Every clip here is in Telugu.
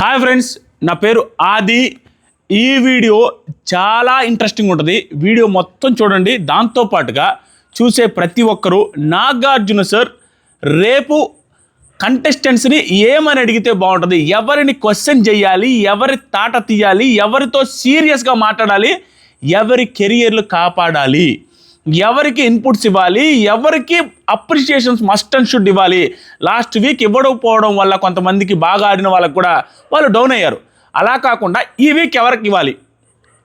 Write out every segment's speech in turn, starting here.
హాయ్ ఫ్రెండ్స్ నా పేరు ఆది. ఈ వీడియో చాలా ఇంట్రెస్టింగ్ ఉంటుంది. వీడియో మొత్తం చూడండి. దాంతో పాటుగా చూసే ప్రతి ఒక్కరూ నాగార్జున సార్ రేపు కంటెస్టెంట్స్ని ఏమని అడిగితే బాగుంటుంది? ఎవరిని క్వశ్చన్ చేయాలి? ఎవరి తాట తీయాలి? ఎవరితో సీరియస్గా మాట్లాడాలి? ఎవరి కెరియర్లు కాపాడాలి? ఎవరికి ఇన్పుట్స్ ఇవ్వాలి ఎవరికి అప్రిషియేషన్స్ మస్ట్ అండ్ షుడ్ ఇవ్వాలి. లాస్ట్ వీక్ ఇవ్వకపోవడం వల్ల కొంతమందికి బాగా ఆడిన వాళ్ళకి కూడా వాళ్ళు డౌన్ అయ్యారు. అలా కాకుండా ఈ వీక్ ఎవరికి ఇవ్వాలి?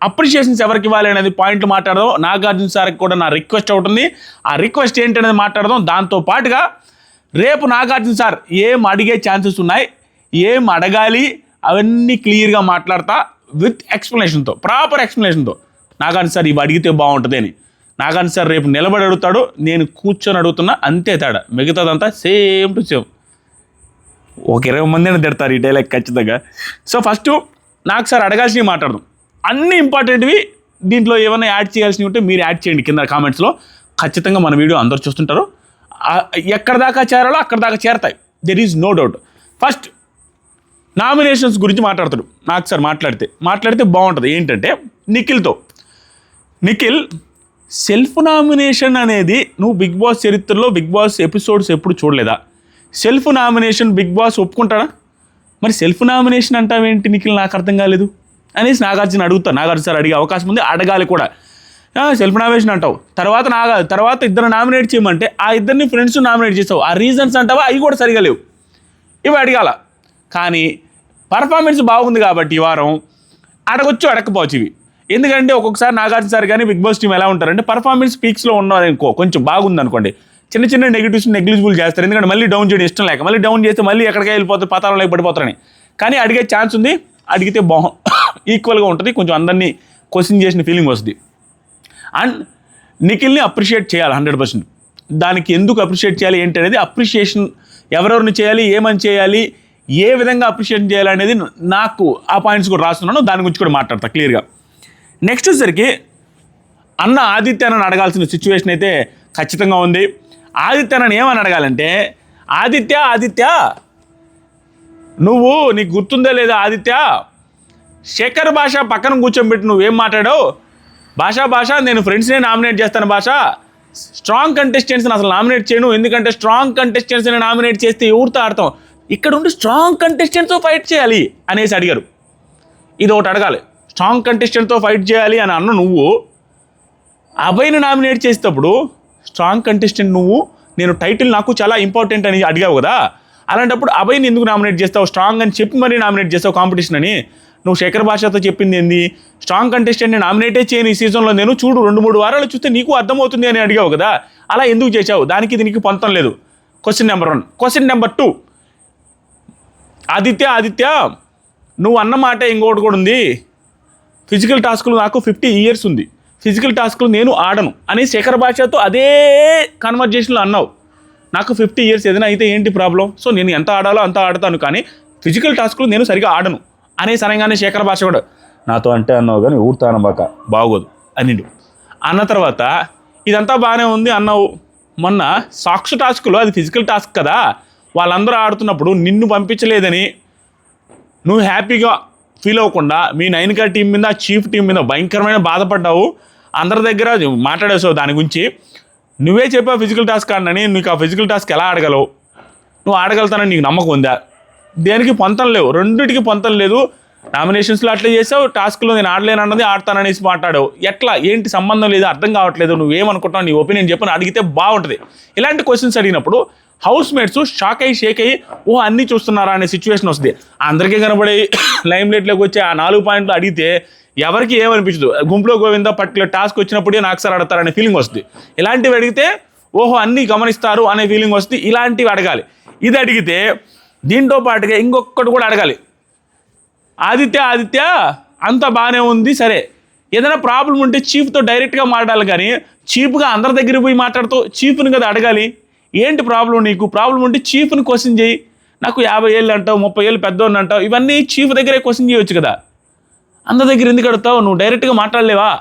అప్రిషియేషన్స్ ఎవరికి ఇవ్వాలి అనేది పాయింట్లు మాట్లాడదాం. నాగార్జున సార్కి కూడా నా రిక్వెస్ట్ అవుతుంది ఆ రిక్వెస్ట్ ఏంటి అనేది మాట్లాడదాం. దాంతో పాటుగా రేపు నాగార్జున సార్ ఏం అడిగే ఛాన్సెస్ ఉన్నాయి? ఏం అడగాలి? అవన్నీ క్లియర్గా మాట్లాడతా విత్ ఎక్స్ప్లెనేషన్తో ప్రాపర్ ఎక్స్ప్లెనేషన్తో నాగార్జున సార్ ఇవి అడిగితే బాగుంటుంది అని. నాగార్జున సార్ రేపు నిలబడి అడుగుతాడు నేను కూర్చొని అడుగుతున్నా అంతే తేడా. మిగతాదంతా సేమ్ టు సేమ్. ఒక ఇరవై మందిని తిడతారు ఈ డైలాగ్ ఖచ్చితంగా. సో ఫస్ట్ నాకు సార్ అడగాల్సినవి మాట్లాడదాం. అన్ని ఇంపార్టెంట్వి దీంట్లో ఏమైనా యాడ్ చేయాల్సినవి ఉంటే మీరు యాడ్ చేయండి కింద కామెంట్స్లో ఖచ్చితంగా మన వీడియో అందరు చూస్తుంటారు. ఎక్కడ దాకా చేరాలో అక్కడ దాకా చేరతాయి. There is no doubt first nominations గురించి మాట్లాడతాడు. నాకు సార్ మాట్లాడితే మాట్లాడితే బాగుంటుంది. ఏంటంటే నిఖిల్తో. నిఖిల్ సెల్ఫ్ నామినేషన్ అనేది నువ్వు బిగ్ బాస్ చరిత్రలో బిగ్ బాస్ ఎపిసోడ్స్ ఎప్పుడు చూడలేదా? సెల్ఫ్ నామినేషన్ బిగ్ బాస్ ఒప్పుకుంటాడా? మరి సెల్ఫ్ నామినేషన్ అంటావేంటి నిఖిల్? నాకు అర్థం కాలేదు. అనేసి నాగార్జున అడుగుతా. నాగార్జున సార్ అడిగే అవకాశం ఉంది అడగాలి కూడా. సెల్ఫ్ నామినేషన్ అంటావు. తర్వాత నాగా తర్వాత ఇద్దరు నామినేట్ చేయమంటే ఆ ఇద్దరిని ఫ్రెండ్స్ నామినేట్ చేస్తావు. ఆ రీజన్స్ అంటావా? అవి కూడా సరిగా లేవు. ఇవి అడగాల. కానీ పర్ఫార్మెన్స్ బాగుంది కాబట్టి ఈ వారం అడగొచ్చు అడగకపోవచ్చు ఇవి. ఎందుకంటే ఒక్కొక్కసారి నాగార్జున సార్ కానీ బిగ్ బాస్ టీం ఎలా ఉంటారంటే పర్ఫార్మెన్స్ పీక్స్లో ఉన్నారనుకో కొంచెం బాగుంది అనుకోండి. చిన్న చిన్న నెగిటివ్స్ నెగ్లిజిబుల్ చేస్తారు. ఎందుకంటే మళ్ళీ డౌన్ చేయడం ఇష్టం లేక మళ్ళీ డౌన్ చేస్తే మళ్ళీ ఎక్కడికి వెళ్ళిపోతారు పతాలంలోకి పడిపోతారని. కానీ అడిగే ఛాన్స్ ఉంది అడిగితే బాగు ఈక్వల్గా ఉంటుంది కొంచెం అందరినీ క్వశ్చన్ చేసిన ఫీలింగ్ వస్తుంది. అండ్ నిఖిల్ని అప్రిషియేట్ చేయాలి హండ్రెడ్ పర్సెంట్ దానికి ఎందుకు అప్రిషియేట్ చేయాలి ఏంటి అనేది అప్రిషియేషన్ ఎవరెవరిని చేయాలి ఏమని చేయాలి ఏ విధంగా అప్రిషియేట్ చేయాలి అనేది నాకు ఆ పాయింట్స్ కూడా రాస్తున్నాను. దాని గురించి కూడా మాట్లాడతా క్లియర్గా నెక్స్ట్ వచ్చేసరికి అన్న ఆదిత్యనని అడగాల్సిన సిచ్యువేషన్ అయితే ఖచ్చితంగా ఉంది. ఆదిత్యనని ఏమని అడగాలంటే ఆదిత్య ఆదిత్య నువ్వు నీకు గుర్తుందా లేదా ఆదిత్య? శేఖర్ భాష పక్కన కూర్చోబెట్టి నువ్వేం మాట్లాడావు? భాషా భాష నేను ఫ్రెండ్స్నే నామినేట్ చేస్తాను భాష. స్ట్రాంగ్ కంటెస్టెంట్స్ని అసలు నామినేట్ చేయను. ఎందుకంటే స్ట్రాంగ్ కంటెస్టెంట్స్ని నామినేట్ చేస్తే ఎవరితో ఆడతాం. ఇక్కడ ఉండి స్ట్రాంగ్ కంటెస్టెంట్తో ఫైట్ చేయాలి అనేసి అడిగారు. ఇది ఒకటి అడగాలి. స్ట్రాంగ్ కంటెస్టెంట్తో ఫైట్ చేయాలి అని అన్న నువ్వు అభయ్ని నామినేట్ చేసేటప్పుడు స్ట్రాంగ్ కంటెస్టెంట్ నువ్వు నేను టైటిల్ నాకు చాలా ఇంపార్టెంట్ అని అడిగావు కదా అలాంటప్పుడు అభయ్ని ఎందుకు నామినేట్ చేస్తావు? స్ట్రాంగ్ అని చెప్పి మరీ నామినేట్ చేస్తావు కాంపిటీషన్ అని. నువ్వు శేఖర్ భాషతో చెప్పింది ఏంది? స్ట్రాంగ్ కంటెస్టెంట్ని నామినేటే చేయని ఈ సీజన్లో నేను చూడు రెండు మూడు వారాలు చూస్తే నీకు అర్థమవుతుంది అని అడిగావు కదా అలా ఎందుకు చేశావు? దానికి దీనికి పొంతం లేదు. Question number one question number two Aditya Aditya నువ్వు అన్న మాట ఇంకోటి కూడా ఉంది. ఫిజికల్ టాస్క్లు నాకు ఫిఫ్టీ ఇయర్స్ ఉంది. ఫిజికల్ టాస్క్లు నేను ఆడను అని శేఖర్ భాషతో అదే కన్వర్జేషన్లో అన్నావు. నాకు ఫిఫ్టీ ఇయర్స్ ఏదైనా అయితే ఏంటి ప్రాబ్లం సో నేను ఎంత ఆడాలో అంత ఆడతాను కానీ ఫిజికల్ టాస్క్లు నేను సరిగా ఆడను అనేసి అనగానే శేఖర్ భాష కూడా. నాతో అంటే అన్నావు కానీ ఊరుతాను బాక బాగోదు అనిడు. అన్న తర్వాత ఇదంతా బాగానే ఉంది అన్నావు. మొన్న సాక్షి టాస్క్లో అది ఫిజికల్ టాస్క్ కదా వాళ్ళందరూ ఆడుతున్నప్పుడు నిన్ను పంపించలేదని నువ్వు హ్యాపీగా ఫీల్ అవ్వకుండా మీ నైన్కా టీం మీద చీఫ్ టీం మీద భయంకరమైన బాధపడ్డావు. అందరి దగ్గర మాట్లాడేసావు దాని గురించి. నువ్వే చెప్పావు ఫిజికల్ టాస్క్ ఆడనని నీకు ఆ ఫిజికల్ టాస్క్ ఎలా ఆడగలవు? నువ్వు ఆడగలుగుతానని నీకు నమ్మకం ఉందా? దేనికి పొంతం లేవు. రెండింటికి పొంతం లేదు. నామినేషన్స్లో అట్లా చేసావు టాస్క్లో నేను ఆడలేను అన్నది ఆడతాననేసి మాట్లాడావు. ఎట్లా? ఏంటి సంబంధం లేదు అర్థం కావట్లేదు నువ్వేమనుకుంటున్నావు? నీ ఒపీనియన్ చెప్పని అడిగితే బాగుంటుంది. ఇలాంటి క్వశ్చన్స్ అడిగినప్పుడు హౌస్ మేట్స్ షాక్ అయ్యి షేక్ అయ్యి ఓ అన్నీ చూస్తున్నారా? అనే సిచ్యువేషన్ వస్తుంది. అందరికీ కనబడే లైమ్ లైట్లోకి వచ్చి ఆ నాలుగు పాయింట్లు అడిగితే ఎవరికి ఏమనిపించదు. గుంపులో గోవిందా పర్టికులర్ టాస్క్ వచ్చినప్పుడే నాకు సార్ అడతారనే ఫీలింగ్ వస్తుంది. ఇలాంటివి అడిగితే ఓహో అన్నీ గమనిస్తారు అనే ఫీలింగ్ వస్తుంది. ఇలాంటివి అడగాలి. ఇది అడిగితే దీంతో పాటుగా ఇంకొకటి కూడా అడగాలి. ఆదిత్య ఆదిత్య అంత బాగానే ఉంది సరే. ఏదైనా ప్రాబ్లం ఉంటే చీఫ్తో డైరెక్ట్గా మాట్లాడాలి కానీ చీఫ్గా అందరి దగ్గర పోయి మాట్లాడుతూ చీఫ్ని కదా అడగాలి. ఏంటి ప్రాబ్లం నీకు? ప్రాబ్లం ఉంటే చీఫ్ని క్వశ్చన్ చేయి. నాకు యాభై ఏళ్ళు అంటావు ముప్పై ఏళ్ళు పెద్దోని అంటావు ఇవన్నీ చీఫ్ దగ్గరే క్వశ్చన్ చేయొచ్చు కదా. అందరి దగ్గర ఎందుకు అడుగుతావు? నువ్వు డైరెక్ట్గా మాట్లాడలేవా?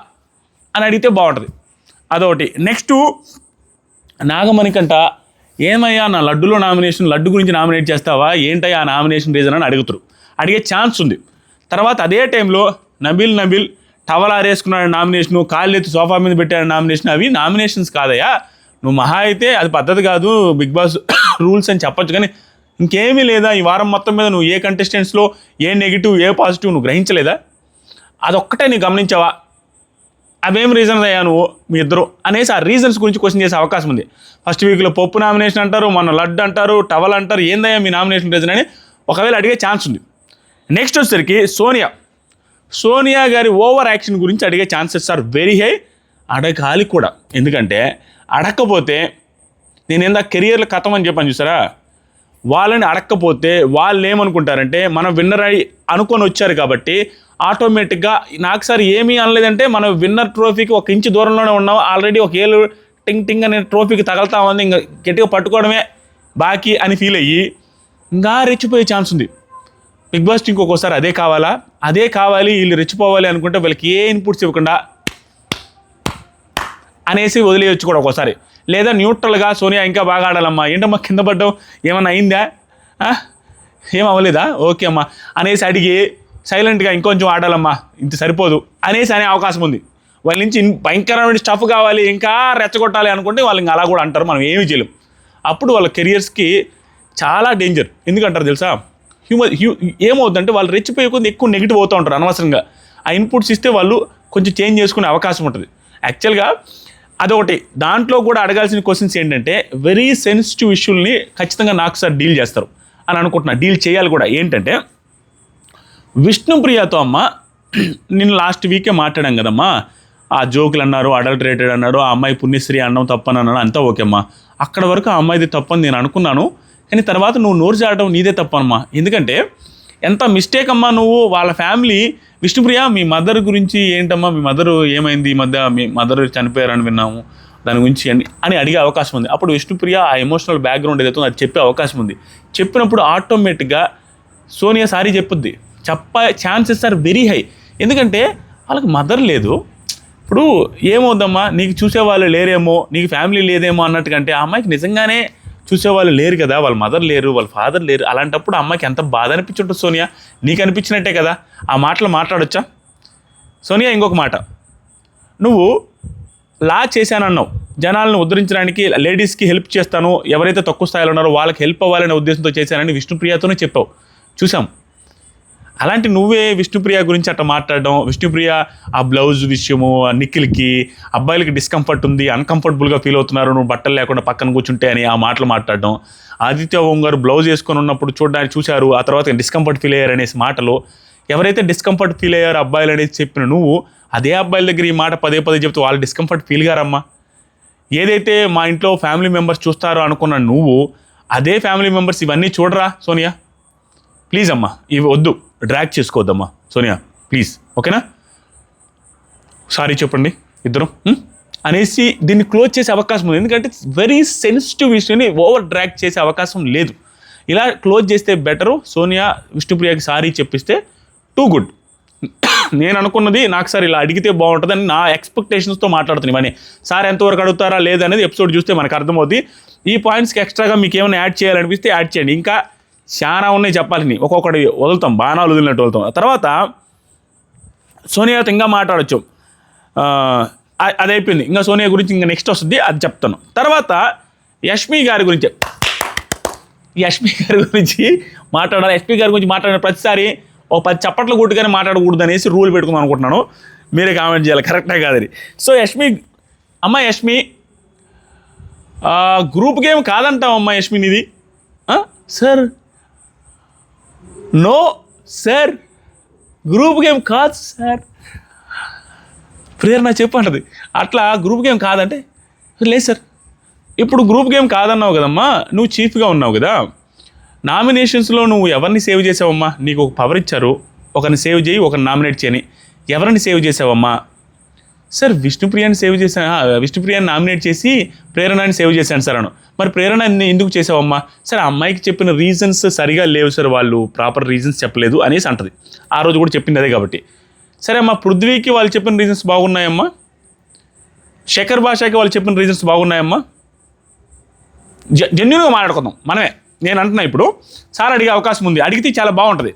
అని అడిగితే బాగుంటుంది. అదొకటి. నెక్స్ట్ నాగమణికంట ఏమయ్యా నా లడ్డులో నామినేషన్ లడ్డు గురించి నామినేట్ చేస్తావా? ఏంటయ్యా ఆ నామినేషన్ రీజన్ అని అడుగుతారు. అడిగే ఛాన్స్ ఉంది. తర్వాత అదే టైంలో నబిల్ నబిల్ టవల్ ఆరేసుకున్నాడు నామినేషను కాళ్ళు ఎత్తి సోఫా మీద పెట్టాడు నామినేషన్. అవి నామినేషన్స్ కాదయ్యా. నువ్వు మహా అయితే అది పద్ధతి కాదు బిగ్ బాస్ రూల్స్ అని చెప్పొచ్చు కానీ ఇంకేమీ లేదా ఈ వారం మొత్తం మీద నువ్వు ఏ కంటెస్టెంట్స్లో ఏ నెగిటివ్ ఏ పాజిటివ్ నువ్వు గ్రహించలేదా? అదొక్కటే నీ గమనించావా? అవేం రీజన్స్ అయ్యా నువ్వు మీ ఇద్దరు అనేసి ఆ రీజన్స్ గురించి క్వశ్చన్ చేసే అవకాశం ఉంది. ఫస్ట్ వీక్లో పప్పు నామినేషన్ అంటారు మొన్న లడ్డు అంటారు టవల్ అంటారు ఏందయ్యా మీ నామినేషన్ రీజన్ అని ఒకవేళ అడిగే ఛాన్స్ ఉంది. నెక్స్ట్ వచ్చేసరికి సోనియా సోనియా గారి ఓవర్ యాక్షన్ గురించి అడిగే ఛాన్సెస్ ఆర్ వెరీ హై అడగాలి కూడా. ఎందుకంటే అడగకపోతే నేను ఏందా కెరియర్లో కథం అని చెప్పాను చూసారా? వాళ్ళని అడగకపోతే వాళ్ళు ఏమనుకుంటారంటే మనం విన్నర్ అయి అనుకొని వచ్చారు కాబట్టి ఆటోమేటిక్గా నాకు సార్ ఏమీ అనలేదంటే మనం విన్నర్ ట్రోఫీకి ఒక ఇంచు దూరంలోనే ఉన్నాం. ఆల్రెడీ ఒక ఏళ్ళు టింగ్ టింగ్ అనే ట్రోఫీకి తగలుతా ఉంది. ఇంకా గట్టిగా పట్టుకోవడమే బాకీ అని ఫీల్ అయ్యి ఇంకా రెచ్చిపోయే ఛాన్స్ ఉంది. బిగ్ బాస్ ఇంకొకసారి అదే కావాలా? అదే కావాలి వీళ్ళు రెచ్చిపోవాలి అనుకుంటే వీళ్ళకి ఏ ఇన్పుట్స్ ఇవ్వకుండా అనేసి వదిలేయచ్చు కూడా ఒక్కోసారి. లేదా న్యూట్రల్గా సోనియా ఇంకా బాగా ఆడాలమ్మా. ఏంటమ్మా కింద పడ్డం ఏమన్నా అయిందా? ఏం అవ్వలేదా? ఓకే అమ్మా. అనేసి అడిగి సైలెంట్గా ఇంకొంచెం ఆడాలమ్మా. ఇంత సరిపోదు. అనేసి అనే అవకాశం ఉంది. వాళ్ళ నుంచి భయంకరమైన స్టఫ్ కావాలి ఇంకా రెచ్చగొట్టాలి అనుకుంటే వాళ్ళు ఇంకా అలా కూడా అంటారు. మనం ఏమీ చేయలేం. అప్పుడు వాళ్ళ కెరియర్స్కి చాలా డేంజర్. ఎందుకంటారు తెలుసా? హ్యూమన్ హ్యూ ఏమవుతుందంటే వాళ్ళు రెచ్చిపోయే కొద్ది ఎక్కువ నెగిటివ్ అవుతూ ఉంటారు అనవసరంగా. ఆ ఇన్పుట్స్ ఇస్తే వాళ్ళు కొంచెం చేంజ్ చేసుకునే అవకాశం ఉంటుంది. యాక్చువల్గా అదొకటి. దాంట్లో కూడా అడగాల్సిన క్వశ్చన్స్ ఏంటంటే వెరీ సెన్సిటివ్ ఇష్యూల్ని ఖచ్చితంగా నాకు సార్ డీల్ చేస్తారు అని అనుకుంటున్నా. డీల్ చేయాలి కూడా. ఏంటంటే విష్ణుప్రియతో అమ్మ నేను లాస్ట్ వీకే మాట్లాడాం కదమ్మా. ఆ జోకులు అన్నారు అడల్టరేటెడ్ అన్నాడు ఆ అమ్మాయి పుణ్యశ్రీ అన్నం తప్పని అన్నాడు అంతా ఓకే అమ్మా. అక్కడ వరకు ఆ అమ్మాయిది తప్పని నేను అనుకున్నాను. కానీ తర్వాత నువ్వు నోరు జాడడం నీదే తప్పనమ్మా. ఎందుకంటే ఎంత మిస్టేక్ అమ్మా నువ్వు? వాళ్ళ ఫ్యామిలీ విష్ణుప్రియ మీ మదర్ గురించి ఏంటమ్మా? మీ మదర్ ఏమైంది? ఈ మధ్య మీ మదర్ చనిపోయారని విన్నాము. దాని గురించి అని అని అడిగే అవకాశం ఉంది. అప్పుడు విష్ణుప్రియ ఆ ఎమోషనల్ బ్యాక్గ్రౌండ్ ఏదైతే ఉందో అది చెప్పే అవకాశం ఉంది. చెప్పినప్పుడు ఆటోమేటిక్గా సోనియా సారీ చెప్పుద్ది. చెప్ప ఛాన్సెస్ ఆర్ వెరీ హై ఎందుకంటే వాళ్ళకి మదర్ లేదు. ఇప్పుడు ఏమవుద్దమ్మా? నీకు చూసేవాళ్ళు లేరేమో? నీకు ఫ్యామిలీ లేదేమో అన్నట్టుకంటే ఆ అమ్మాయికి నిజంగానే చూసేవాళ్ళు లేరు కదా వాళ్ళ మదర్ లేరు వాళ్ళ ఫాదర్ లేరు అలాంటప్పుడు అమ్మకి అమ్మాయికి ఎంత బాధ అనిపించుంటుంది సోనియా? నీకు అనిపించినట్టే కదా ఆ మాటలు మాట్లాడొచ్చా? సోనియా ఇంకొక మాట. నువ్వు లా చేశానన్నావు. జనాలను ఉద్ధరించడానికి లేడీస్కి హెల్ప్ చేస్తాను. ఎవరైతే తక్కువ స్థాయిలో ఉన్నారో వాళ్ళకి హెల్ప్ అవ్వాలనే ఉద్దేశంతో చేశానని విష్ణుప్రియతోనే చెప్పావు. చూసాం అలాంటి నువ్వే విష్ణుప్రియ గురించి అట్లా మాట్లాడడం విష్ణుప్రియ ఆ బ్లౌజ్ విషయము ఆ నిఖిల్కి అబ్బాయిలకి డిస్కంఫర్ట్ ఉంది అన్కంఫర్టబుల్గా ఫీల్ అవుతున్నారు నువ్వు బట్టలు లేకుండా పక్కన కూర్చుంటే అని ఆ మాటలు మాట్లాడడం. ఆదిత్య ఓం గారు బ్లౌజ్ వేసుకొని ఉన్నప్పుడు చూడడానికి చూశారు ఆ తర్వాత డిస్కంఫర్ట్ ఫీల్ అయ్యారు అనేసి మాటలు. ఎవరైతే డిస్కంఫర్ట్ ఫీల్ అయ్యారో అబ్బాయిలు అనేది చెప్పిన నువ్వు అదే అబ్బాయిల దగ్గర ఈ మాట పదే పదే చెప్తే వాళ్ళు డిస్కంఫర్ట్ ఫీల్ గారమ్మా ఏదైతే మా ఇంట్లో ఫ్యామిలీ మెంబర్స్ చూస్తారో అనుకున్న నువ్వు అదే ఫ్యామిలీ మెంబర్స్ ఇవన్నీ చూడరా సోనియా? ప్లీజ్ అమ్మా ఇవి వద్దు. డ్రాక్ చేసుకోవద్దమ్మా సోనియా ప్లీజ్ ఓకేనా? సారీ చెప్పండి ఇద్దరు అనేసి దీన్ని క్లోజ్ చేసే అవకాశం ఉంది. ఎందుకంటే వెరీ సెన్సిటివ్ విషయాన్ని ఓవర్ డ్రాక్ చేసే అవకాశం లేదు. ఇలా క్లోజ్ చేస్తే బెటరు సోనియా విష్ణుప్రియకి సారీ చెప్పిస్తే టూ గుడ్ నేను అనుకున్నది నాకు సార్ ఇలా అడిగితే బాగుంటుందని నా ఎక్స్పెక్టేషన్స్తో మాట్లాడుతున్నాను ఇవన్నీ. సార్ ఎంతవరకు అడుగుతారా లేదనేది ఎపిసోడ్ చూస్తే మనకు అర్థమవుతుంది ఈ పాయింట్స్కి ఎక్స్ట్రాగా మీకు ఏమైనా యాడ్ చేయాలనిపిస్తే యాడ్ చేయండి. ఇంకా చాలా ఉన్నాయి చెప్పాలని ఒక్కొక్కటి వదులుతాం బాణాలు వదిలినట్టు వదులుతాం. తర్వాత సోనియాతో ఇంకా మాట్లాడచ్చు. అది అయిపోయింది ఇంకా సోనియా గురించి ఇంకా నెక్స్ట్ వస్తుంది అది చెప్తాను. తర్వాత యష్మి గారి గురించి. యష్మి గారి గురించి మాట్లాడాలి. యష్మి గారి గురించి మాట్లాడిన ప్రతిసారి ఒక పది చప్పట్లు కొట్టుకొని మాట్లాడకూడదు అనేసి రూల్ పెట్టుకుందాం అనుకుంటున్నాను. మీరే కామెంట్ చేయాలి కరెక్టే కాదని సో యష్మి అమ్మ యష్మి గ్రూప్ గేమ్ కాదంటాం అమ్మ Yashmi sir no sir. Group game కాదు సార్. ప్రేరణ చెప్పండి అట్లా గ్రూప్ గేమ్ కాదంటే లేదు సార్. ఇప్పుడు గ్రూప్ గేమ్ కాదన్నావు కదమ్మా నువ్వు చీఫ్గా ఉన్నావు కదా. నామినేషన్స్లో నువ్వు ఎవరిని సేవ్ చేసావమ్మా? నీకు ఒక పవర్ ఇచ్చారు. ఒకరిని సేవ్ చేయి ఒకరిని నామినేట్ చేయని. ఎవరిని సేవ్ చేసావమ్మా? సార్ విష్ణుప్రియాని సేవ్ చేశాను ఆ, విష్ణుప్రియాని నామినేట్ చేసి ప్రేరణని సేవ్ చేశాను సార్ అను. మరి ప్రేరణ ఎందుకు చేసావమ్మా సార్ ఆ అమ్మాయికి చెప్పిన రీజన్స్ సరిగా లేవు సార్ వాళ్ళు ప్రాపర్ రీజన్స్ చెప్పలేదు అనేసి అంటది. ఆ రోజు కూడా చెప్పింది అదే కాబట్టి. సరే అమ్మా పృథ్వీకి వాళ్ళు చెప్పిన రీజన్స్ బాగున్నాయమ్మా? శేఖర్ భాషకి వాళ్ళు చెప్పిన రీజన్స్ బాగున్నాయమ్మా? జెన్యున్గా మాట్లాడుకుందాం. మనమే. నేను అంటున్నా ఇప్పుడు. సార్ అడిగే అవకాశం ఉంది. అడిగితే చాలా బాగుంటుంది.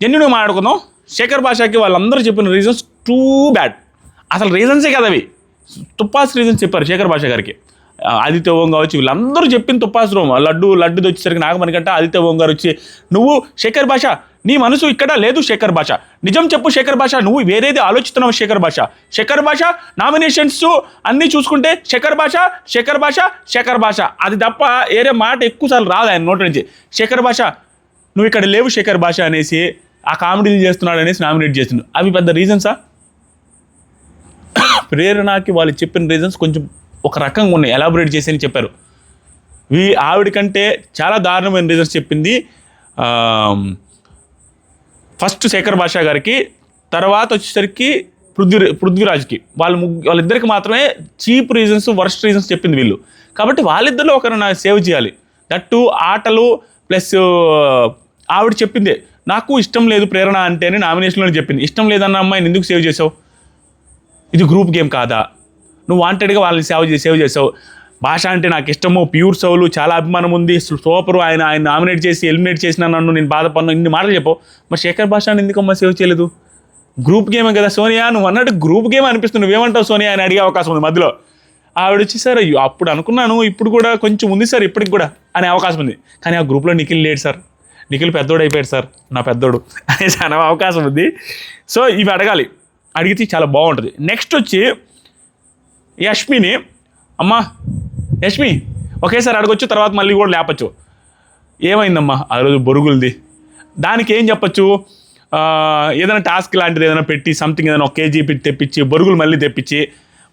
జెన్యున్గా మాట్లాడుకుందాం. శేఖర్ భాషకి వాళ్ళందరూ చెప్పిన రీజన్స్ టూ బ్యాడ్ అసలు రీజన్సే కదా అవి. తుప్పాస్ రీజన్స్ చెప్పారు శేఖర్ భాష గారికి. ఆదిత్య ఓం కావచ్చు వీళ్ళందరూ చెప్పిన తుప్పాస్ రోమ్ లడ్డు లడ్డుది వచ్చేసరికి నాగమణికంట ఆదిత్య ఓం గారు వచ్చి నువ్వు శేఖర్ భాష నీ మనసు ఇక్కడ లేదు శేఖర్ భాష నిజం చెప్పు శేఖర్ భాష నువ్వు వేరేది ఆలోచిస్తున్నావు శేఖర్ భాష శేఖర్ భాష నామినేషన్స్ అన్నీ చూసుకుంటే శేఖర్ భాష శేఖర్ భాష శేఖర్ భాష అది తప్ప వేరే మాట ఎక్కువసార్లు రాదు ఆయన నోటి నుంచి. శేఖర్ భాష నువ్వు ఇక్కడ లేవు శేఖర్ భాష అనేసి ఆ కామెడీలు చేస్తున్నాడు అనేసి నామినేట్ చేస్తున్నాడు అవి పెద్ద రీజన్సా ప్రేరణకి వాళ్ళు చెప్పిన రీజన్స్ కొంచెం ఒక రకంగా ఉన్నాయి. ఎలాబొరేట్ చేసి అని చెప్పారు. వీ ఆవిడ కంటే చాలా దారుణమైన రీజన్స్ చెప్పింది. ఫస్ట్ శేఖర్ భాషా గారికి తర్వాత వచ్చేసరికి పృథ్వీ పృథ్వీరాజ్కి. వాళ్ళ ముగ్గు వాళ్ళిద్దరికి మాత్రమే చీప్ రీజన్స్ వర్స్ట్ రీజన్స్ చెప్పింది వీళ్ళు. కాబట్టి వాళ్ళిద్దరిలో ఒకరిని సేవ్ చేయాలి. దట్టు ఆటలు ప్లస్ ఆవిడ చెప్పిందే. నాకు ఇష్టం లేదు ప్రేరణ అంటే అని నామినేషన్లో చెప్పింది. ఇష్టం లేదన్న అమ్మాయిని ఎందుకు సేవ్ చేసావు? ఇది గ్రూప్ గేమ్ కాదా? నువ్వు వాంటెడ్గా వాళ్ళని సేవ్ చేసి సేవ్ చేసావు. భాష అంటే నాకు ఇష్టము ప్యూర్ సౌలు చాలా అభిమానం ఉంది. సూపర్ ఆయన ఆయన నామినేట్ చేసి ఎలిమినేట్ చేసిన నన్ను నేను బాధపడిన. ఇన్ని మాటలు చెప్పు. మరి శేఖర్ భాషని ఎందుకమ్మా సేవ్ చేయలేదు? గ్రూప్ గేమే కదా సోనియా? నువ్వు అన్నట్టు గ్రూప్ గేమ్ అనిపిస్తుంది. నువ్వేమంటావు సోనియా అని అడిగే అవకాశం ఉంది మధ్యలో. ఆవిడ వచ్చి సార్ అయ్యో అప్పుడు అనుకున్నాను. ఇప్పుడు కూడా కొంచెం ఉంది సార్ ఇప్పటికి కూడా అనే అవకాశం ఉంది. కానీ ఆ గ్రూప్లో నిఖిల్ లేడు సార్. నిఖిల్ పెద్దోడు అయిపోయాడు సార్. నా పెద్దోడు. అనేసి అనే అవకాశం ఉంది. సో ఇవి అడగాలి. అడిగితే చాలా బాగుంటుంది. నెక్స్ట్ వచ్చి యష్మిని అమ్మా యష్మి ఒకేసారి అడగొచ్చు తర్వాత మళ్ళీ కూడా లేపచ్చు. ఏమైందమ్మా? ఆ రోజు బొరుగులది. దానికి ఏం చెప్పచ్చు? ఏదైనా టాస్క్ లాంటిది ఏదైనా పెట్టి సంథింగ్ ఏదైనా ఒక కేజీ తెప్పించి బొరుగులు మళ్ళీ తెప్పించి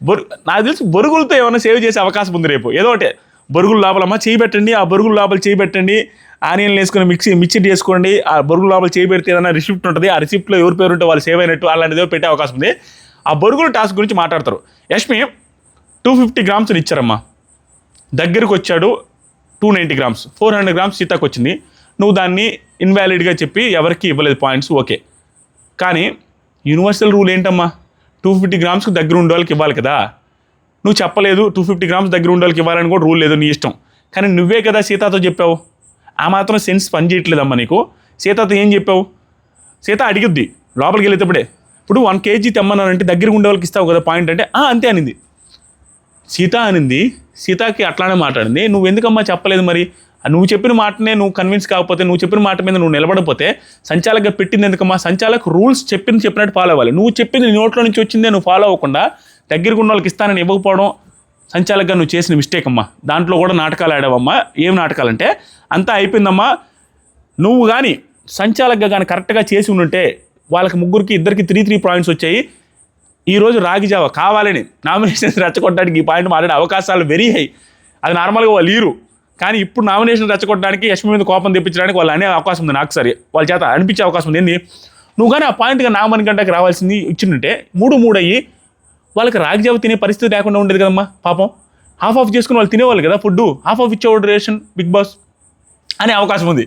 బొరు నాకు తెలిసి బొరుగులతో ఏమైనా సేవ్ చేసే అవకాశం ఉంది రేపు. ఏదో ఒకటి బొరుగుల లోపలమ్మా చేయి పెట్టండి ఆ బొరుగుల లోపల చేయి పెట్టండి ఆనియన్లు వేసుకుని మిక్సీ మిక్సీ చేసుకోండి ఆ బొరుగుల లోపల చేయి పెడితే ఏదైనా రిసిప్ట్ ఉంటుంది ఆ రిసిప్ట్లో ఎవరి పేరు ఉంటే వాళ్ళు సేవ్ అయినట్టు అలాంటిదో పెట్టే అవకాశం ఉంది. ఆ బొరుగుల టాస్క్ గురించి మాట్లాడతారు. యష్మి టూ ఫిఫ్టీ గ్రామ్స్ ఇచ్చారమ్మా. దగ్గరికి వచ్చాడు two ninety grams. Four hundred grams సీతాకు వచ్చింది. నువ్వు దాన్ని ఇన్వాలిడ్గా చెప్పి ఎవరికి ఇవ్వలేదు పాయింట్స్ ఓకే. కానీ యూనివర్సల్ రూల్ ఏంటమ్మా? టూ ఫిఫ్టీ గ్రామ్స్కి దగ్గర ఉండే వాళ్ళకి ఇవ్వాలి కదా? నువ్వు చెప్పలేదు టూ ఫిఫ్టీ గ్రామ్స్ దగ్గర ఉండే ఇవ్వాలని కూడా రూల్ లేదు నీ ఇష్టం. కానీ నువ్వే కదా సీతాతో చెప్పావు. ఆ మాత్రం సెన్స్ పని చేయట్లేదమ్మా నీకు. సీతాతో ఏం చెప్పావు? సీత అడిగిద్ది లోపలికి వెళ్ళేటప్పుడే. ఇప్పుడు వన్ కేజీ తెమ్మన్నానంటే దగ్గర ఉండే వాళ్ళకి ఇస్తావు కదా పాయింట్ అంటే "ఆ, అంతే అనింది. సీత అనింది సీతకి అట్లానే మాట్లాడింది నువ్వు ఎందుకమ్మా చెప్పలేదు మరి? నువ్వు చెప్పిన మాటనే నువ్వు కన్విన్స్ కాకపోతే నువ్వు చెప్పిన మాట మీద నువ్వు నిలబడకపోతే సంచాలకగా పెట్టింది ఎందుకమ్మా? సంచాలకు రూల్స్ చెప్పింది చెప్పినట్టు ఫాలో అవ్వాలి. నువ్వు చెప్పింది నీ నోట్లో నుంచి వచ్చిందే నువ్వు ఫాలో అవ్వకుండా దగ్గరకు ఉన్న వాళ్ళకి ఇస్తానని ఇవ్వకపోవడం సంచాలకంగా నువ్వు చేసిన మిస్టేక్ అమ్మా. దాంట్లో కూడా నాటకాలు ఆడావమ్మా. ఏం నాటకాలంటే అంతా అయిపోయిందమ్మా. నువ్వు కానీ సంచాలకంగా కానీ కరెక్ట్గా చేసి ఉండుంటే వాళ్ళకి ముగ్గురికి ఇద్దరికి త్రీ త్రీ పాయింట్స్ వచ్చాయి. ఈరోజు రాగి జావ కావాలని నామినేషన్స్ రెచ్చగొట్టడానికి ఈ పాయింట్ మాట్లాడే అవకాశాలు వెరీ హై అది నార్మల్గా వాళ్ళు ఈరు కానీ ఇప్పుడు నామినేషన్ రెచ్చగొట్టడానికి యశ్మి మీద కోపం తెప్పించడానికి వాళ్ళు అనే అవకాశం ఉంది నాకు సరే. వాళ్ళ చేత అనిపించే అవకాశం ఉంది. ఏంది? నువ్వు కానీ ఆ పాయింట్గా నామని గంటకి రావాల్సింది ఇచ్చిందంటే మూడు మూడు అయ్యి వాళ్ళకి రాగి జావ తినే పరిస్థితి లేకుండా ఉండేది కదమ్మా పాపం. హాఫ్ ఆఫ్ చేసుకుని వాళ్ళు తినేవాళ్ళు కదా ఫుడ్ హాఫ్ ఆఫ్ ఇచ్చేవాడు రేషన్ బిగ్ బాస్ అనే అవకాశం ఉంది.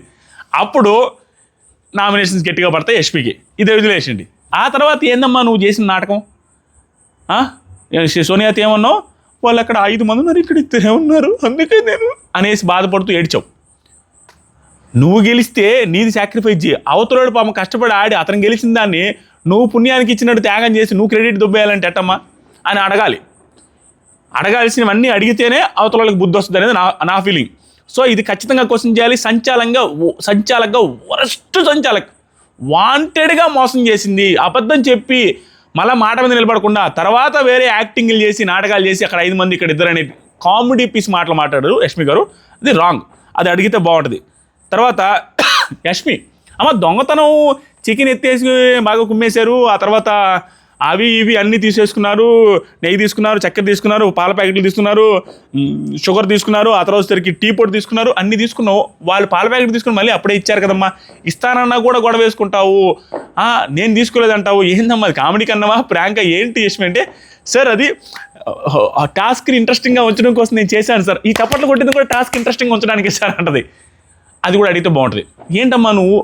అప్పుడు నామినేషన్స్ గట్టిగా పడతాయి ఎస్పీకి. ఇది వదిలేసండి ఆ తర్వాత ఏందమ్మా నువ్వు చేసిన నాటకం? సోనియాతో ఏమన్నావు? వాళ్ళు అక్కడ ఐదు మంది ఉన్నారు ఇక్కడ ఇద్దరే ఉన్నారు అందుకే నేను అనేసి బాధపడుతూ ఏడ్చావు. నువ్వు గెలిస్తే నీది సాక్రిఫైస్ చేయి. అవతలోడు పాపం కష్టపడి ఆడి అతను గెలిచిన దాన్ని నువ్వు పుణ్యానికి ఇచ్చినట్టు త్యాగం చేసి నువ్వు క్రెడిట్ దుబ్బేయాలంటే ఎట్టమ్మా? అని అడగాలి. అడగాల్సినవన్నీ అడిగితేనే అవతల వాళ్ళకి బుద్ధి వస్తుంది అనేది నా నా ఫీలింగ్ సో ఇది ఖచ్చితంగా క్వశ్చన్ చేయాలి. సంచాలంగా సంచాలకంగా వరస్ట్ సంచాలక్. వాంటెడ్గా మోసం చేసింది. అబద్ధం చెప్పి మళ్ళీ మాట మీద నిలబడకుండా తర్వాత వేరే యాక్టింగ్లు చేసి నాటకాలు చేసి అక్కడ ఐదు మంది ఇక్కడ ఇద్దరు అనే కామెడీ పీస్ మాటలు మాట్లాడారు యష్మి గారు. అది రాంగ్ అది అడిగితే బాగుంటుంది. తర్వాత యష్మి అమ్మ దొంగతనం చికెన్ ఎత్తేసి బాగా కుమ్మేశారు. ఆ తర్వాత అవి ఇవి అన్నీ తీసేసుకున్నారు నెయ్యి తీసుకున్నారు చక్కెర తీసుకున్నారు పాల ప్యాకెట్లు తీసుకున్నారు షుగర్ తీసుకున్నారు ఆ తర్వాత సరికి టీ పొడి తీసుకున్నారు అన్నీ తీసుకున్నావు. వాళ్ళు పాల ప్యాకెట్ తీసుకుని మళ్ళీ అప్పుడే ఇచ్చారు కదమ్మా. ఇస్తానన్నా కూడా గొడవ వేసుకుంటావు. నేను తీసుకోలేదంటావు. ఏందమ్మా అది కామెడీ కన్నావా ప్రాంక ఏంటి యశ్మి అంటే సార్ అది ఆ టాస్క్ని ఇంట్రెస్టింగ్గా ఉంచడం కోసం నేను చేశాను సార్. ఈ చప్పట్లు కొట్టింది కూడా టాస్క్ ఇంట్రెస్టింగ్ ఉంచడానికి సార్ అంటది. అది కూడా అడిగితే బాగుంటుంది. ఏంటమ్మా నువ్వు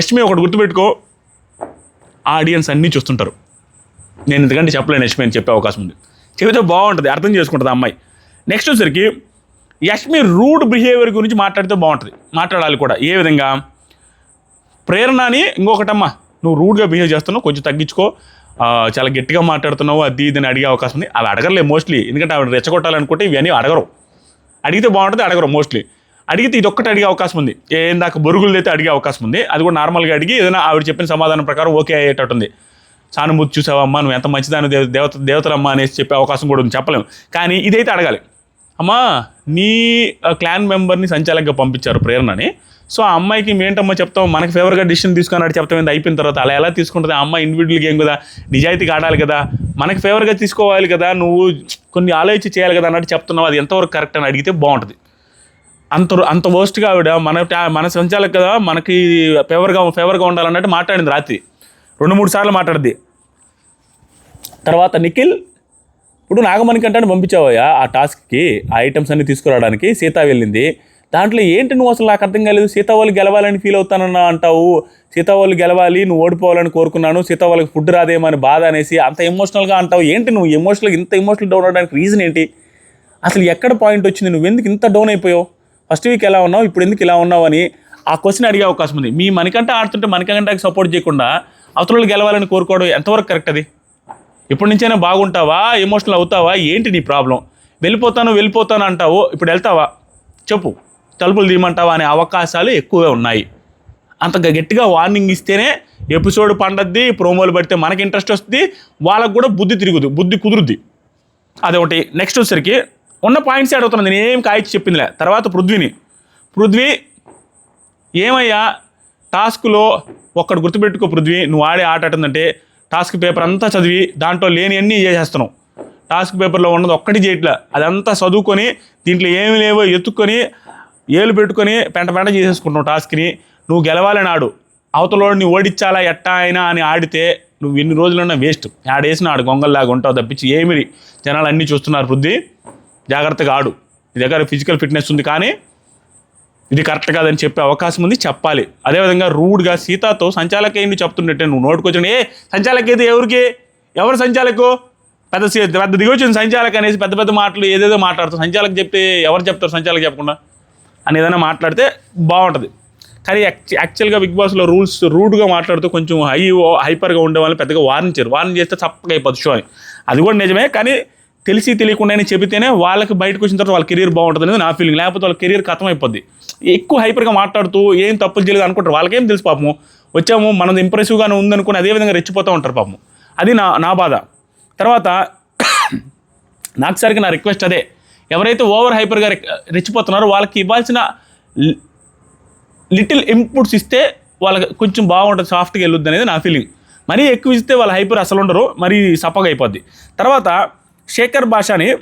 ఎస్టిమే ఒకటి గుర్తుపెట్టుకో. ఆడియన్స్ అన్నీ చూస్తుంటారు. నేను ఎందుకంటే చెప్పలేను యష్మి అని చెప్పే అవకాశం ఉంది. చెబితే బాగుంటుంది అర్థం చేసుకుంటుంది అమ్మాయి. నెక్స్ట్ వచ్చేసరికి యష్మి రూడ్ బిహేవియర్ గురించి మాట్లాడితే బాగుంటుంది. మాట్లాడాలి కూడా. ఏ విధంగా? ప్రేరణ అని ఇంకొకటమ్మా నువ్వు రూడ్గా బిహేవ్ చేస్తున్నావు కొంచెం తగ్గించుకో. చాలా గట్టిగా మాట్లాడుతున్నావు అది ఇది అని అడిగే అవకాశం ఉంది. అలా అడగలే మోస్ట్లీ ఎందుకంటే ఆవిడ రెచ్చగొట్టాలనుకుంటే ఇవన్నీ అడగరు. అడిగితే బాగుంటుంది అడగరు మోస్ట్లీ అడిగితే ఇది ఒక్కటి అడిగే అవకాశం ఉంది. ఏం దాకా బొరుగులు అయితే అడిగే అవకాశం ఉంది. అది కూడా నార్మల్గా అడిగి ఏదైనా ఆవిడ చెప్పిన సమాధానం ప్రకారం ఓకే అయ్యేటట్టుంది. సానుభూతి చూసావమ్మా నువ్వు ఎంత మంచిదాని దేవ దేవత దేవతలమ్మా అనేసి చెప్పే అవకాశం కూడా ఉంది చెప్పలేము కానీ ఇదైతే అడగాలి. అమ్మా నీ ఆ, క్లాన్ మెంబర్ని సంచాలకంగా పంపించారు ప్రేరణని. సో ఆ అమ్మాయికి ఏంటమ్మా చెప్తాం మనకి ఫేవర్గా డిసిషన్ తీసుకున్నట్టు చెప్తాం ఏంది అయిపోయిన తర్వాత అలా ఎలా తీసుకుంటుంది? ఆ అమ్మాయి ఇండివిజువల్ గేమ్ కదా నిజాయితీగా ఆడాలి కదా మనకి ఫేవర్గా తీసుకోవాలి కదా నువ్వు కొన్ని ఆలోచించి చేయాలి కదా అన్నట్టు చెప్తున్నావు అది ఎంతవరకు కరెక్ట్ అని అడిగితే బాగుంటుంది. అంత అంత వర్స్ట్గా ఆవిడ మన మన సంచాలక కదా మనకి ఫేవర్గా ఫేవర్గా ఉండాలన్నట్టు మాట్లాడింది రాత్రి. రెండు మూడు సార్లు మాట్లాడుద్ది. తర్వాత నిఖిల్ ఇప్పుడు నాగమణి కంటే పంపించావయ్యా ఆ టాస్క్కి ఆ ఐటమ్స్ అన్ని తీసుకురావడానికి సీత వెళ్ళింది. దాంట్లో ఏంటి నువ్వు అసలు నాకు అర్థం కాలేదు? సీత వాళ్ళు గెలవాలని ఫీల్ అవుతానన్నా అంటావు. సీత వాళ్ళు గెలవాలి నువ్వు ఓడిపోవాలని కోరుకున్నాను. సీత వాళ్ళకి ఫుడ్ రాదేమో అని బాధ అనేసి అంత ఎమోషనల్గా అంటావు. ఏంటి నువ్వు ఎమోషనల్గా ఇంత ఎమోషనల్ డౌన్ అవడానికి రీజన్ ఏంటి? అసలు ఎక్కడ పాయింట్ వచ్చింది? నువ్వు ఎందుకు ఇంత డౌన్ అయిపోయావు? ఫస్ట్ వీక్ ఎలా ఉన్నావు? ఇప్పుడు ఎందుకు ఇలా ఉన్నావు? అని ఆ క్వశ్చన్ అడిగే అవకాశం ఉంది. మీ మనకంటే ఆడుతుంటే మనకంటే సపోర్ట్ చేయకుండా అవతల గెలవాలని కోరుకోవడం ఎంతవరకు కరెక్ట్ అది? ఇప్పటి నుంచైనా బాగుంటావా? ఎమోషనల్ అవుతావా? ఏంటి నీ ప్రాబ్లం? వెళ్ళిపోతాను వెళ్ళిపోతాను అంటావు. ఇప్పుడు వెళ్తావా? చెప్పు. తలుపులు తీయమంటావా అనే అవకాశాలు ఎక్కువే ఉన్నాయి. అంత గట్టిగా వార్నింగ్ ఇస్తేనే ఎపిసోడ్ పండద్ది ప్రోమోలు పెడితే మనకి ఇంట్రెస్ట్ వస్తుంది వాళ్ళకు కూడా బుద్ధి తిరుగుద్ది బుద్ధి కుదురుద్ది. అదొకటి నెక్స్ట్ వచ్చేసరికి ఉన్న పాయింట్స్ అడుగుతున్నాను నేను ఏం కాయచ్చి చెప్పిందిలే. తర్వాత పృథ్వీని. పృథ్వీ ఏమయ్యా? టాస్క్లో ఒక్కడు గుర్తుపెట్టుకో పృథ్వీ నువ్వు ఆడే ఆట ఆడుతుందంటే టాస్క్ పేపర్ అంతా చదివి దాంట్లో లేనివన్నీ చేసేస్తున్నావు. టాస్క్ పేపర్లో ఉన్నది ఒక్కటి చేయట్లే. అదంతా చదువుకొని దీంట్లో ఏమి లేవో ఎత్తుక్కొని ఏలు పెట్టుకొని పెంట పెంట చేసేసుకుంటున్నావు టాస్క్ని. నువ్వు గెలవాలని ఆడు అవతలోడిని ఓడించాలా ఎట్టా అయినా అని ఆడితే నువ్వు ఎన్ని రోజులన్నా వేస్ట్. ఆడేసిన ఆడు గొంగల్లాగా ఉంటావు తప్పించి ఏమి జనాలు అన్నీ చూస్తున్నారు వృద్ధి జాగ్రత్తగా ఆడు. నీ దగ్గర ఫిజికల్ ఫిట్నెస్ ఉంది కానీ ఇది కరెక్ట్ కాదని చెప్పే అవకాశం ఉంది చెప్పాలి. అదేవిధంగా రూడ్గా సీతాతో సంచాలకేయుని చెప్తుండటే నువ్వు నోటుకొచ్చిన ఏ సంచాలకేది ఎవరికి ఎవరు సంచాలకు? పెద్ద సీ- పెద్ద దిగొచ్చింది సంచాలక అనేసి పెద్ద పెద్ద మాటలు ఏదేదో మాట్లాడుతారు సంచాలకు చెప్తే ఎవరు చెప్తారు సంచాలకు చెప్పకుండా? అని ఏదైనా మాట్లాడితే బాగుంటుంది. కానీ యాక్చువల్గా బిగ్ బాస్లో రూల్స్ రూడ్గా మాట్లాడుతూ కొంచెం హై హైపర్గా ఉండే వాళ్ళని పెద్దగా వార్నించారు. వార్నింగ్ చేస్తే చప్పగా అయిపోతుంది షో అని అది కూడా నిజమే కానీ తెలిసి తెలియకుండా చెబితేనే వాళ్ళకి బయటకు వచ్చిన తర్వాత వాళ్ళ కెరీర్ బాగుంటుంది అనేది నా ఫీలింగ్ లేకపోతే వాళ్ళ కెరీర్ కథం అయిపోద్ది ఎక్కువ హైపర్గా మాట్లాడుతూ ఏం తప్పులు చేయలేదు అనుకుంటారు. వాళ్ళకేం తెలుసు పాపము. వచ్చాము మనది ఇంప్రెసివ్గానే ఉందనుకుని అదే విధంగా రెచ్చిపోతూ ఉంటారు పాపము. అది నా నా బాధ. తర్వాత నాకు సరికి నా రిక్వెస్ట్ అదే. ఎవరైతే ఓవర్ హైపర్గా రెచ్చిపోతున్నారో వాళ్ళకి ఇవ్వాల్సిన లి- లిటిల్ ఇన్పుట్స్ ఇస్తే వాళ్ళకి కొంచెం బాగుంటుంది సాఫ్ట్గా వెళ్ళొద్దు అనేది నా ఫీలింగ్ మరీ ఎక్కువ ఇస్తే వాళ్ళ హైపర్ అసలు ఉండరు. మరీ సప్పగా అయిపోద్ది. తర్వాత శేఖర్ భాషని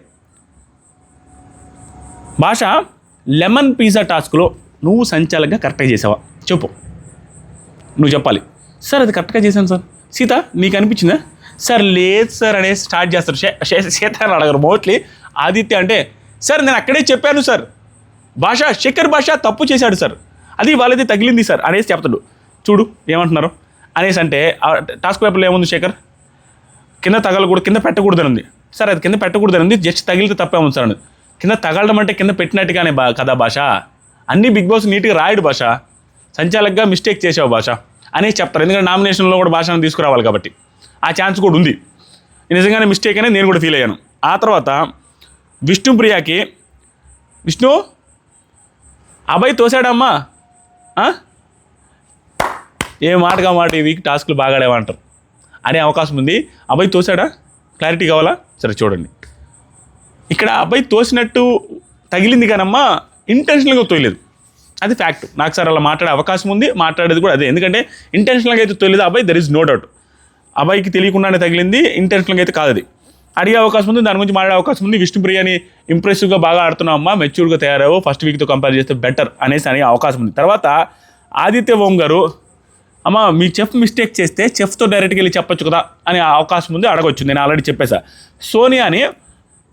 భాష లెమన్ పిజ్జా టాస్క్లో నువ్వు సంచాలకంగా కరెక్ట్గా చేసావా? చెప్పు. నువ్వు చెప్పాలి. సార్ అది కరెక్ట్గా చేశాను సార్. సీత నీకు అనిపించిందా? సార్ లేదు సార్ అనేసి స్టార్ట్ చేస్తారు. శే- సీత అని అడగరు. మోస్ట్లీ ఆదిత్య అంటే సార్ నేను అక్కడే చెప్పాను సార్. భాష శేఖర్ భాష తప్పు చేశాడు సార్. అది వాళ్ళది తగిలింది సార్. అనేసి చెప్తాడు. చూడు ఏమంటున్నారు. అనేసి అంటే టాస్క్ పేపర్లో ఏముంది శేఖర్? కింద తగలకూడదు కింద పెట్టకూడదని ఉంది సార్ అది కింద పెట్టకూడదని ఉంది జస్ట్ తగిలితే తప్పే ఉంది సార్ అని. కింద తగలడం అంటే కింద పెట్టినట్టుగానే బా కదా భాష? అన్ని బిగ్ బాస్ నీట్గా రాయడు భాష. సంచాలకగా మిస్టేక్ చేసావు భాష. అనేసి చెప్తారు. ఎందుకంటే నామినేషన్లో కూడా భాషను తీసుకురావాలి కాబట్టి. ఆ ఛాన్స్ కూడా ఉంది. నిజంగానే మిస్టేక్ అనేది నేను కూడా ఫీల్ అయ్యాను. ఆ తర్వాత విష్ణుప్రియకి విష్ణు? అబ్బాయి తోసాడమ్మా. ఏ మాటగా మాట ఈ వీక్ టాస్క్లు బాగాడేవంటారు అనే అవకాశం ఉంది. అబ్బాయి తోసాడా క్లారిటీ కావాలా? సరే చూడండి. ఇక్కడ అబ్బాయి తోసినట్టు తగిలింది కానమ్మా ఇంటెన్షనల్గా తోయలేదు. అది ఫ్యాక్ట్ నాకు సార్ అలా మాట్లాడే అవకాశం ఉంది. మాట్లాడేది కూడా అదే. ఎందుకంటే ఇంటెన్షనల్గా అయితే తోయలేదు అబ్బాయి దర్ ఇస్ నో డౌట్ అబ్బాయికి తెలియకుండానే తగిలింది ఇంటెన్షనల్గా అయితే కాదు అది అడిగే అవకాశం ఉంది. దాని గురించి మాట్లాడే అవకాశం ఉంది. విష్ణుప్రియని ఇంప్రెసివ్గా బాగా ఆడుతున్నావు అమ్మా. మెచ్యూర్గా తయారవు. ఫస్ట్ వీక్తో కంపేర్ చేస్తే బెటర్ అనేసి అనే అవకాశం ఉంది. తర్వాత ఆదిత్య ఓం గారు అమ్మ మీ చెఫ్ మిస్టేక్ చేస్తే చెఫ్తో డైరెక్ట్గా వెళ్ళి చెప్పొచ్చు కదా అనే అవకాశం ఉంది అడగొచ్చు నేను ఆల్రెడీ చెప్పేశా. సోనియాని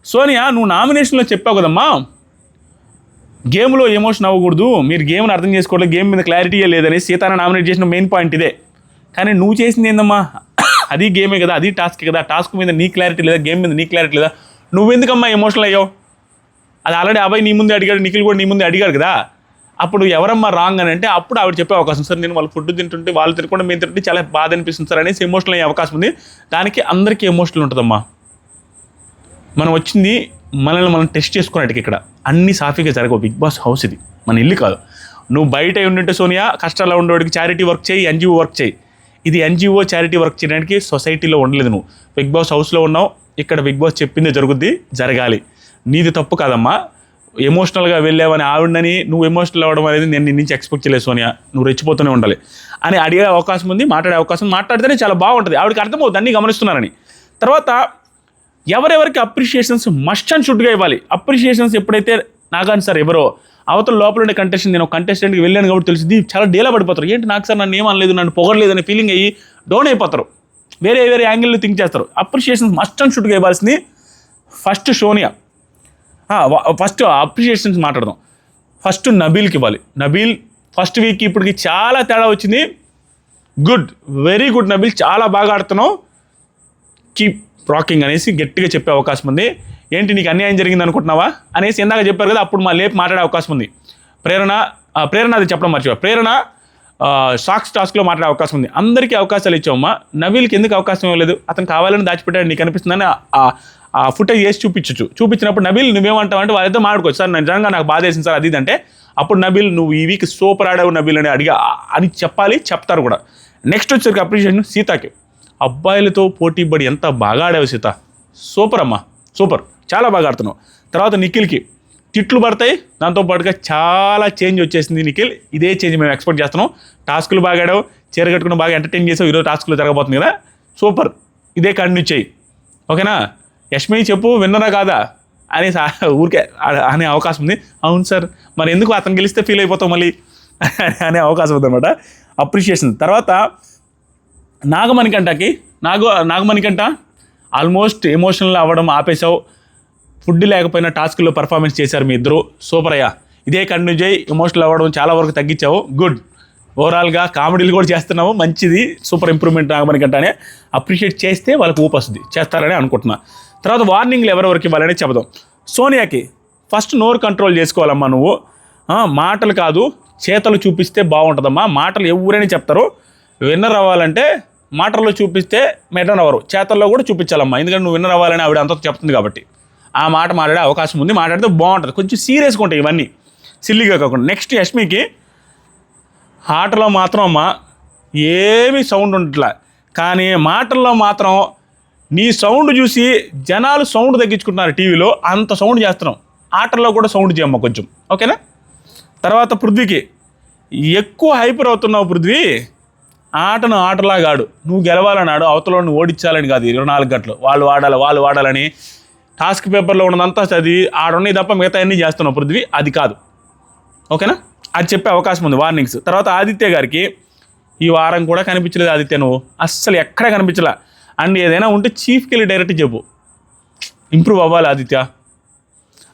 సోనియా నువ్వు నామినేషన్లో చెప్పావు కదమ్మా. గేమ్లో ఎమోషన్ అవ్వకూడదు మీరు గేమ్ని అర్థం చేసుకోవట్లేదు గేమ్ మీద క్లారిటీ లేదని సీతాన నామినేట్ చేసిన మెయిన్ పాయింట్ ఇదే. కానీ నువ్వు చేసింది ఏందమ్మా? అది గేమే కదా అది టాస్క్ కదా టాస్క్ మీద నీ క్లారిటీ లేదా గేమ్ మీద నీ క్లారిటీ లేదా? నువ్వెందుకమ్మా ఎమోషనల్ అయ్యావు? అది ఆల్రెడీ అబ్బాయి నీ ముందే అడిగాడు నిఖిల్ కూడా నీ ముందే అడిగాడు కదా. అప్పుడు ఎవరమ్మా రాంగ్ అని అంటే అప్పుడు ఆవిడ చెప్పే అవకాశం. సార్ నేను వాళ్ళు ఫుడ్ తింటుంటే వాళ్ళు తినకుండా మేము తింటుంటే చాలా బాధ అనిపిస్తుంది సార్ అనేసి ఎమోషనల్ అయ్యే అవకాశం ఉంది. దానికి అందరికీ ఎమోషనల్ ఉంటుందమ్మా. మనం వచ్చింది మనల్ని మనం టెస్ట్ చేసుకున్నట్టుకి ఇక్కడ. అన్ని సాఫీగా జరగవు. బిగ్ బాస్ హౌస్ ఇది. మన ఇల్లు కాదు. నువ్వు బయట ఉండింటే సోనియా కష్టాల్లో ఉండేవాడికి చారిటీ వర్క్ చేయి ఎన్జిఓ వర్క్ చేయి. ఇది ఎన్జిఓ చారిటీ వర్క్ చేయడానికి సొసైటీలో ఉండలేదు నువ్వు. బిగ్ బాస్ హౌస్లో ఉన్నావు. ఇక్కడ బిగ్ బాస్ చెప్పింది జరుగుద్ది జరగాలి. నీది తప్పు కాదమ్మా. ఎమోషనల్గా వెళ్ళావని ఆవిడని నువ్వు ఎమోషనల్ అవ్వడం అనేది నేను నీ నుంచి ఎక్స్పెక్ట్ చేయలేదు సోనియా. నువ్వు రెచ్చిపోతూనే ఉండాలి. అని అడిగే అవకాశం ఉంది మాట్లాడే అవకాశం మాట్లాడితేనే చాలా బాగుంటుంది. ఆవిడకి అర్థమవుతుంది అన్నీ గమనిస్తున్నారని తర్వాత ఎవరెవరికి అప్రిషియేషన్స్ మస్ట్ అండ్ షుడ్గా ఇవ్వాలి. అప్రిషియేషన్స్ ఎప్పుడైతే నాగాని సార్ ఎవరో అవతల లోపల ఉండే కంటెస్టెంట్ నేను కంటెస్టెంట్కి వెళ్ళాను కాబట్టి తెలిసింది చాలా డేలా పడిపోతారు. ఏంటి నాకు సార్ నన్ను ఏమనలేదు నన్ను పొగరలేదు అనే ఫీలింగ్ అయ్యి డౌన్ అయిపోతారు. వేరే వేరే యాంగిల్లో థింక్ చేస్తారు. అప్రిషియేషన్స్ మస్ట్ అండ్ షుడ్గా ఇవ్వాల్సింది ఫస్ట్ షోనియా ఫస్ట్ అప్రిషియేషన్స్ మాట్లాడదాం. ఫస్ట్ నబీల్కి ఇవ్వాలి. నబీల్ ఫస్ట్ వీక్ ఇప్పటికి చాలా తేడా వచ్చింది. Good very good Nabeel. చాలా బాగా ఆడుతున్నావు. కీప్ రాకింగ్ అనేసి గట్టిగా చెప్పే అవకాశం ఉంది. ఏంటి నీకు అన్యాయం జరిగింది అనుకుంటున్నావా? అనేసి ఇందాక చెప్పారు కదా అప్పుడు మా లేపు మాట్లాడే అవకాశం ఉంది. ప్రేరణ ఆ, ప్రేరణ అది చెప్పడం మర్చిపోయా ప్రేరణ షాక్స్ టాస్క్లో మాట్లాడే అవకాశం ఉంది. అందరికీ అవకాశాలు ఇచ్చావమ్మా. నవీల్కి ఎందుకు అవకాశం ఇవ్వలేదు? అతను కావాలని దాచిపెట్టాడు నీకు అనిపిస్తుందని ఆ- ఫుటేజ్ వేసి చూపించచ్చు. చూపించినప్పుడు నబీల్ నువ్వేమంటావు అంటే వాళ్ళతో మాడుకోవచ్చు సార్ నిజంగా నాకు బాధ వేసింది సార్. అది ఇది అంటే అప్పుడు నబీల్ నువ్వు ఈ వీక్ సూపర్ ఆడావు నబీల్ అని అడిగా అని చెప్పాలి చెప్తారు కూడా. నెక్స్ట్ వచ్చేసరికి అప్రిషియేషన్ సీతాకి. అబ్బాయిలతో పోటీ పడి ఎంత బాగా ఆడావు సీత. సూపర్ అమ్మా సూపర్. చాలా బాగా ఆడుతున్నావు. తర్వాత నిఖిల్కి తిట్లు పడతాయి దాంతోపాటుగా చాలా చేంజ్ వచ్చేసింది నిఖిల్. ఇదే చేంజ్ మేము ఎక్స్పెక్ట్ చేస్తున్నాం. టాస్కులు బాగా ఆడావు చీర కట్టుకుని బాగా ఎంటర్టైన్ చేసావు ఈరోజు టాస్కులు జరగబోతుంది కదా. సూపర్. ఇదే కంటిన్యూ చేయి. ఓకేనా? యష్మి చెప్పు విన్నరా కాదా? అని ఊరికే అనే అవకాశం ఉంది. అవును సార్ మరి ఎందుకు అతను గెలిస్తే ఫీల్ అయిపోతాం మళ్ళీ? అనే అవకాశం ఉందన్నమాట. అప్రిషియేషన్ తర్వాత నాగమణికంటకి నాగ నాగమణికంట ఆల్మోస్ట్ ఎమోషనల్ అవ్వడం ఆపేశావు. ఫుడ్ లేకపోయినా టాస్క్లో పర్ఫార్మెన్స్ చేశారు మీ ఇద్దరు. సూపర్ అయ్యా. ఇదే కంటిన్యూ చేయి ఎమోషనల్ అవ్వడం చాలా వరకు తగ్గించావు. గుడ్ ఓవరాల్గా కామెడీలు కూడా చేస్తున్నావు. మంచిది. సూపర్ ఇంప్రూవ్మెంట్ నాగమణికంటనే అప్రిషియేట్ చేస్తే వాళ్ళకి ఊపు చేస్తారని అనుకుంటున్నాను తర్వాత వార్నింగ్లు ఎవరెవరికి ఇవ్వాలని చెబుదాం. సోనియాకి ఫస్ట్ నోరు కంట్రోల్ చేసుకోవాలమ్మా నువ్వు. మాటలు కాదు చేతలు చూపిస్తే బాగుంటుందమ్మా. మాటలు ఎవరైనా చెప్తారు. విన్నర్ అవ్వాలంటే మాటల్లో చూపిస్తే మెడన్ అవ్వరు. చేతల్లో కూడా చూపించాలమ్మా. ఎందుకంటే నువ్వు విన్నర్ అవ్వాలని ఆవిడ అంతా చెప్తుంది కాబట్టి. ఆ మాట మాట్లాడే అవకాశం ఉంది. మాట్లాడితే బాగుంటుంది. కొంచెం సీరియస్గా ఉంటాయి ఇవన్నీ. సిల్లీగా కాకుండా. నెక్స్ట్ యష్మికి ఆటలో మాత్రం అమ్మ ఏమీ సౌండ్ ఉండట్లా. కానీ మాటల్లో మాత్రం నీ సౌండ్ చూసి జనాలు సౌండ్ తగ్గించుకుంటున్నారు టీవీలో అంత సౌండ్ చేస్తున్నాం. ఆటల్లో కూడా సౌండ్ చేయమ్మ కొంచెం. ఓకేనా? తర్వాత పృథ్వీకి. ఎక్కువ హైపర్ అవుతున్నావు పృథ్వీ. ఆటను ఆటలాగా ఆడు. నువ్వు గెలవాలన్నాడు అవతలని ఓడించాలని కాదు ఇరవై నాలుగు గంటలు. వాళ్ళు వాడాలి వాళ్ళు వాడాలని టాస్క్ పేపర్లో ఉన్నదంతా చదివి ఆడున్నాయి తప్ప మిగతా అన్నీ చేస్తున్నావు పృథ్వీ. అది కాదు. ఓకేనా? అది చెప్పే అవకాశం ఉంది వార్నింగ్స్ తర్వాత ఆదిత్య గారికి ఈ వారం కూడా కనిపించలేదు ఆదిత్య నువ్వు. అస్సలు ఎక్కడ కనిపించలే. అండ్ ఏదైనా ఉంటే చీఫ్కి వెళ్ళి డైరెక్ట్ చెప్పు. ఇంప్రూవ్ అవ్వాలి ఆదిత్య.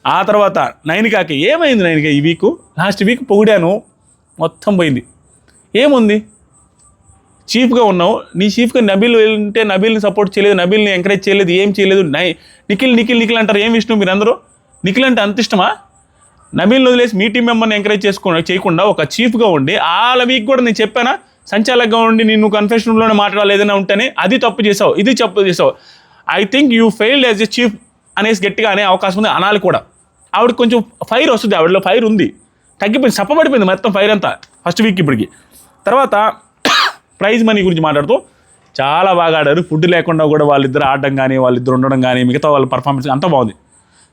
ఆ తర్వాత నైనికాకి ఏమైంది నైనిక ఈ వీక్? Last week పొగిడాను. మొత్తం పోయింది. ఏముంది? చీఫ్గా ఉన్నావు. నీ చీఫ్గా నబీల్ ఉంటే నబీల్ని సపోర్ట్ చేయలేదు నబీల్ని ఎంకరేజ్ చేయలేదు ఏం చేయలేదు. నై నిఖిల్ నిఖిల్ నిఖిల్ అంటారు. ఏం విష్ణు మీరందరూ? నిఖిల్ అంటే అంత ఇష్టమా? నబీల్ని వదిలేసి మీ టీం మెంబర్ని ఎంకరేజ్ చేసుకో చేయకుండా ఒక చీఫ్గా ఉండి వాళ్ళ వీక్ కూడా నేను చెప్పానా? సంచాలకుగా ఉండి నేను కన్ఫెషన్ రూమ్లోనే మాట్లాడాలి ఏదైనా ఉంటేనే అది తప్పు చేసావు ఇది తప్పు చేసావు. I think you failed as a chief అనేసి గట్టిగా అనే అవకాశం ఉంది. అనాలి కూడా. ఆవిడ కొంచెం ఫైర్ వస్తుంది. ఆవిడలో ఫైర్ ఉంది. తగ్గిపోయింది. సప్పబడిపోయింది మొత్తం ఫైర్ అంతా. ఫస్ట్ వీక్ ఇప్పటికి. తర్వాత ప్రైజ్ మనీ గురించి మాట్లాడుతూ చాలా బాగా ఆడారు. ఫుడ్ లేకుండా కూడా వాళ్ళిద్దరు ఆడడం కానీ వాళ్ళిద్దరు ఉండడం కానీ మిగతా వాళ్ళ పర్ఫార్మెన్స్ అంతా బాగుంది.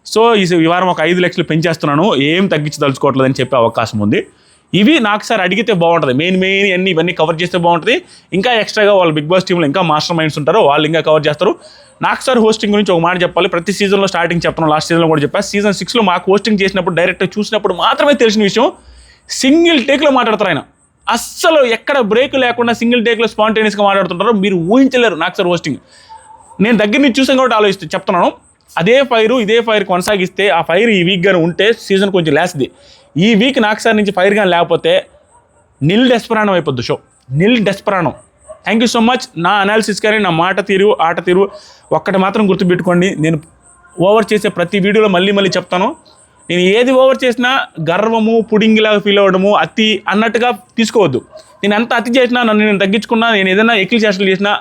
సో ఈ వారం ఒక ఐదు లక్షలు పెంచేస్తున్నాను. ఏం తగ్గించదలుచుకోవట్లేదని చెప్పే అవకాశం ఉంది. ఇవి నాకు సార్ అడిగితే బాగుంటుంది. మెయిన్ మెయిన్ అన్ని ఇవన్నీ కవర్ చేస్తే బాగుంటుంది. ఇంకా ఎక్స్ట్రాగా వాళ్ళు బిగ్ బాస్ టీంలో ఇంకా మాస్టర్ మైండ్స్ ఉంటారు. వాళ్ళు ఇంకా కవర్ చేస్తారు. నాకు సార్ హోస్టింగ్ గురించి ఒక మాట చెప్పాలి. ప్రతి సీజన్లో స్టార్టింగ్ చెప్తాను లాస్ట్ సీజన్లో కూడా చెప్పా. సీజన్ సిక్స్లో మాకు హోస్టింగ్ చేసినప్పుడు డైరెక్ట్ చూసినప్పుడు మాత్రమే తెలిసిన విషయం సింగిల్ టేక్లో మాట్లాడతారు ఆయన. అస్సలు ఎక్కడ బ్రేక్ లేకుండా సింగిల్ టేక్లో స్పాంటేనియస్గా మాట్లాడుతుంటారు మీరు ఊహించలేరు నాకు సార్ హోస్టింగ్ నేను దగ్గర నుంచి చూసాను కాబట్టి ఆలోచిస్తూ చెప్తున్నాను. అదే ఫైర్ ఇదే ఫైర్ కొనసాగిస్తే ఆ ఫైర్ ఈ వీక్ ఉంటే సీజన్ కొంచెం లేస్తుంది ఈ వీక్ నాక్సార్ నుంచి ఫైర్ కానీ లేకపోతే నిల్ డెస్పరాణం అయిపోద్ది షో. నిల్ డెస్పరాణం. థ్యాంక్ యూ సో మచ్ నా అనాలిసిస్ కానీ నా మాట తీరు ఆట తీరు ఒక్కటి మాత్రం గుర్తుపెట్టుకోండి. నేను ఓవర్ చేసే ప్రతి వీడియోలో మళ్ళీ మళ్ళీ చెప్తాను. నేను ఏది ఓవర్ చేసినా గర్వము పుడింగిలాగా ఫీల్ అవ్వడము అతి అన్నట్టుగా తీసుకోవద్దు. నేను ఎంత అతి చేసినా నన్ను నేను తగ్గించుకున్నా నేను ఏదైనా ఎక్కిలి చేష్టలు చేసినా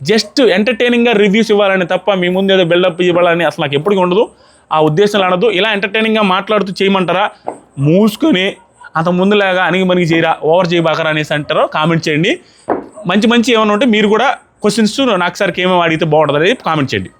జస్ట్ ఎంటర్టైనింగ్గా రివ్యూస్ ఇవ్వాలని తప్ప మీ ముందు ఏదో బిల్డప్ ఇవ్వాలని అసలు నాకు ఎప్పటికీ ఉండదు. ఆ ఉద్దేశం అనదు ఇలా ఎంటర్టైనింగ్గా మాట్లాడుతూ చేయమంటారా? మూసుకొని అంత ముందులాగా అణిగి మనిగి చేయరా ఓవర్ చేయబాకరా అనేసి అంటారో కామెంట్ చేయండి. మంచి మంచి ఏమైనా ఉంటే మీరు కూడా క్వశ్చన్స్ నాకు సార్కి ఏమేమి అడిగితే బాగుంటుంది అనేది కామెంట్ చేయండి.